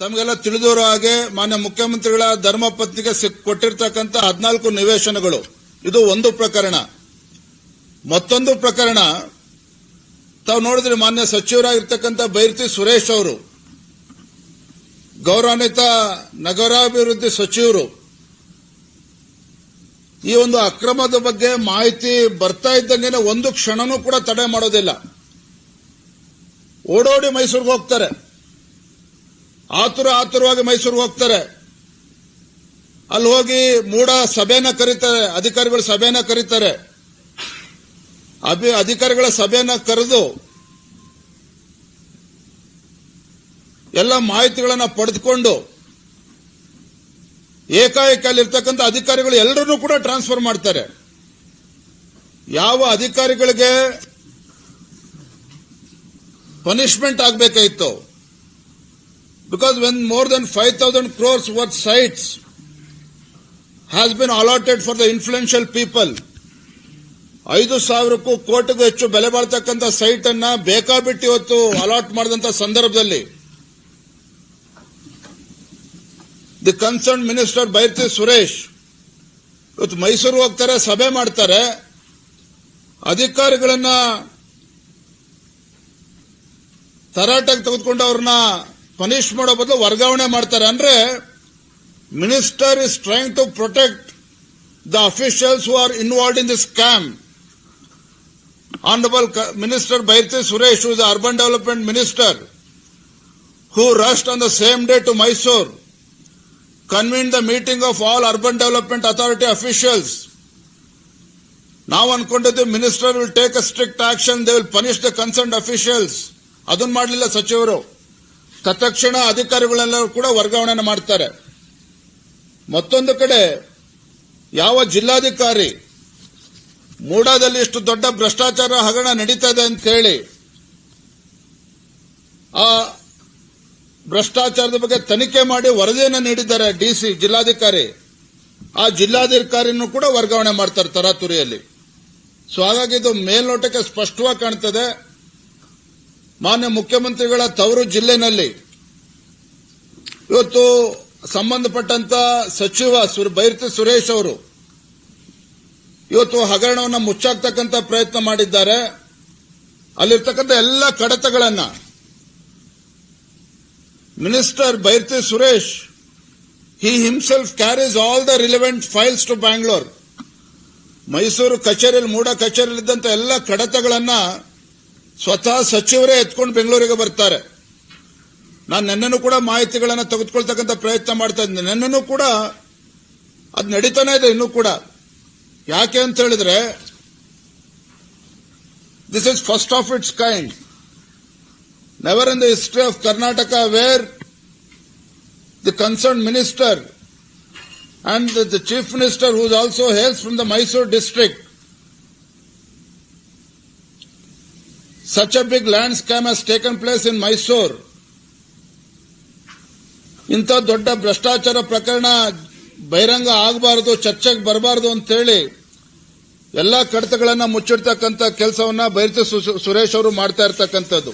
ತಮಗೆಲ್ಲ ತಿಳಿದಿರೋ ಹಾಗೆ ಮಾನ್ಯ ಮುಖ್ಯಮಂತ್ರಿಗಳ ಧರ್ಮಪತ್ನಿಗೆ ಪತ್ನಿಗೆ ಕೊಟ್ಟಿರ್ತಕ್ಕಂಥ ಹದಿನಾಲ್ಕು ನಿವೇಶನಗಳು. ಇದು ಒಂದು ಪ್ರಕರಣ. ಮತ್ತೊಂದು ಪ್ರಕರಣ, ತಾವು ನೋಡಿದ್ರೆ ಮಾನ್ಯ ಸಚಿವರಾಗಿರ್ತಕ್ಕಂಥ ಬೈರ್ತಿ ಸುರೇಶ್ ಅವರು ಗೌರವಾನ್ವಿತ ನಗರಾಭಿವೃದ್ಧಿ ಸಚಿವರು, ಈ ಒಂದು ಅಕ್ರಮದ ಬಗ್ಗೆ ಮಾಹಿತಿ ಬರ್ತಾ ಇದ್ದಂಗೆ ಒಂದು ಕ್ಷಣನೂ ಕೂಡ ತಡೆ ಮಾಡೋದಿಲ್ಲ. ಓಡೋಡಿ ಮೈಸೂರಿಗೆ ಹೋಗ್ತಾರೆ. ಆತುರ ಆತುರವಾಗಿ ಮೈಸೂರಿಗೆ ಹೋಗ್ತಾರೆ. ಅಲ್ಲಿ ಹೋಗಿ ಮೂಡ ಸಭೆನ ಕರೀತಾರೆ, ಅಧಿಕಾರಿಗಳ ಸಭೆನ ಕರೀತಾರೆ. ಅಭಿ, ಅಧಿಕಾರಿಗಳ ಸಭೆನ ಕರೆದು ಎಲ್ಲ ಮಾಹಿತಿಗಳನ್ನು ಪಡೆದುಕೊಂಡು ಏಕಾಏಕಿ ಅಲ್ಲಿರ್ತಕ್ಕಂಥ ಅಧಿಕಾರಿಗಳು ಎಲ್ಲರನ್ನೂ ಕೂಡ ಟ್ರಾನ್ಸ್ಫರ್ ಮಾಡ್ತಾರೆ. ಯಾವ ಅಧಿಕಾರಿಗಳಿಗೆ ಪನಿಷ್ಮೆಂಟ್ ಆಗಬೇಕಾಯಿತು? Because when more than 5,000 crores worth sites has been allotted for the influential people, ಐದು ಸಾವಿರಕ್ಕೂ ಕೋಟಿಗೂ ಹೆಚ್ಚು ಬೆಲೆ ಬಾಳ್ತಕ್ಕಂಥ ಸೈಟ್ ಅನ್ನ ಬೇಕಾಬಿಟ್ಟು ಇವತ್ತು ಅಲಾಟ್ ಮಾಡಿದಂಥ ಸಂದರ್ಭದಲ್ಲಿ the concern minister Byrathi Suresh ಇವತ್ತು ಮೈಸೂರು ಹೋಗ್ತಾರೆ ಸಭೆ ಮಾಡ್ತಾರೆ ಅಧಿಕಾರಿಗಳನ್ನ ತರಾಟೆಗೆ ತೆಗೆದುಕೊಂಡು ಅವ್ರನ್ನ ಪನಿಷ್ ಮಾಡೋ ಬದಲು ವರ್ಗಾವಣೆ ಮಾಡ್ತಾರೆ. ಅಂದ್ರೆ minister is trying to protect the officials who are involve in the scam honourable minister Byrathi Suresh who is urban development minister who rushed on the same day to Mysore convene the meeting of all urban development authority officials ನಾವು ಅನ್ಕೊಂಡಿದ್ದು minister will take a strict action they will punish the concern officials ಅದನ್ನ ಮಾಡಲಿಲ್ಲ ಸಚಿವರು. ತತ್ಕ್ಷಣ ಅಧಿಕಾರಿಗಳೆಲ್ಲರೂ ಕೂಡ ವರ್ಗಾವಣೆ ಮಾಡ್ತಾರೆ. ಮತ್ತೊಂದು ಕಡೆ, ಯಾವ ಜಿಲ್ಲಾಧಿಕಾರಿ ಮೂಡಾದಲ್ಲಿ ಇಷ್ಟು ದೊಡ್ಡ ಭ್ರಷ್ಟಾಚಾರ ಹಗರಣ ನಡೀತಾ ಇದೆ ಅಂತ ಹೇಳಿ, ಆ ಭ್ರಷ್ಟಾಚಾರದ ಬಗ್ಗೆ ತನಿಖೆ ಮಾಡಿ ವರದಿಯನ್ನು ನೀಡಿದ್ದಾರೆ ಡಿಸಿ ಜಿಲ್ಲಾಧಿಕಾರಿ. ಆ ಜಿಲ್ಲಾಧಿಕಾರಿನೂ ಕೂಡ ವರ್ಗಾವಣೆ ಮಾಡ್ತಾರೆ ತರಾತುರಿಯಲ್ಲಿ. ಸೊ ಹಾಗಾಗಿ ಇದು ಮೇಲ್ನೋಟಕ್ಕೆ ಸ್ಪಷ್ಟವಾಗಿ ಕಾಣ್ತದೆ. ಮಾನ್ಯ ಮುಖ್ಯಮಂತ್ರಿಗಳ ತವರು ಜಿಲ್ಲೆನಲ್ಲಿ ಇವತ್ತು ಸಂಬಂಧಪಟ್ಟಂತ ಸಚಿವ ಬೈರ್ತಿ ಸುರೇಶ್ ಅವರು ಇವತ್ತು ಹಗರಣವನ್ನು ಮುಚ್ಚಾಕ್ತಕ್ಕಂಥ ಪ್ರಯತ್ನ ಮಾಡಿದ್ದಾರೆ. ಅಲ್ಲಿರ್ತಕ್ಕಂಥ ಎಲ್ಲ ಕಡತಗಳನ್ನು minister Byrathi Suresh he himself carries all the relevant files to Bangalore Mysuru ಕಚೇರಿಯಲ್ಲಿ, ಮೂಡ ಕಚೇರಿಯಲ್ಲಿದ್ದಂಥ ಎಲ್ಲ ಕಡತಗಳನ್ನ ಸ್ವತಃ ಸಚಿವರೇ ಎತ್ಕೊಂಡು ಬೆಂಗಳೂರಿಗೆ ಬರ್ತಾರೆ. ನಾನು ನೆನ್ನೆನೂ ಕೂಡ ಮಾಹಿತಿಗಳನ್ನು ತೆಗೆದುಕೊಳ್ತಕ್ಕಂಥ ಪ್ರಯತ್ನ ಮಾಡ್ತಾ ಇದ್ದೀನಿ. ನನ್ನನ್ನು ಕೂಡ ಅದು ನಡೀತಾನೆ ಇದೆ ಇನ್ನೂ ಕೂಡ. ಯಾಕೆ ಅಂತ ಹೇಳಿದ್ರೆ this is first of its kind never in the history of Karnataka where the concern minister and the chief minister who's also hails from the Mysuru district such a big land scam has taken place in Mysore. ಇಂಥ ದೊಡ್ಡ ಭ್ರಷ್ಟಾಚಾರ ಪ್ರಕರಣ ಬಹಿರಂಗ ಆಗಬಾರದು, ಚರ್ಚೆಗೆ ಬರಬಾರದು ಅಂತೇಳಿ ಎಲ್ಲ ಕಡತಗಳನ್ನು ಮುಚ್ಚಿಡ್ತಕ್ಕಂಥ ಕೆಲಸವನ್ನ ಬೈರತಿ ಸುರೇಶ್ ಅವರು ಮಾಡ್ತಾ ಇರ್ತಕ್ಕಂಥದ್ದು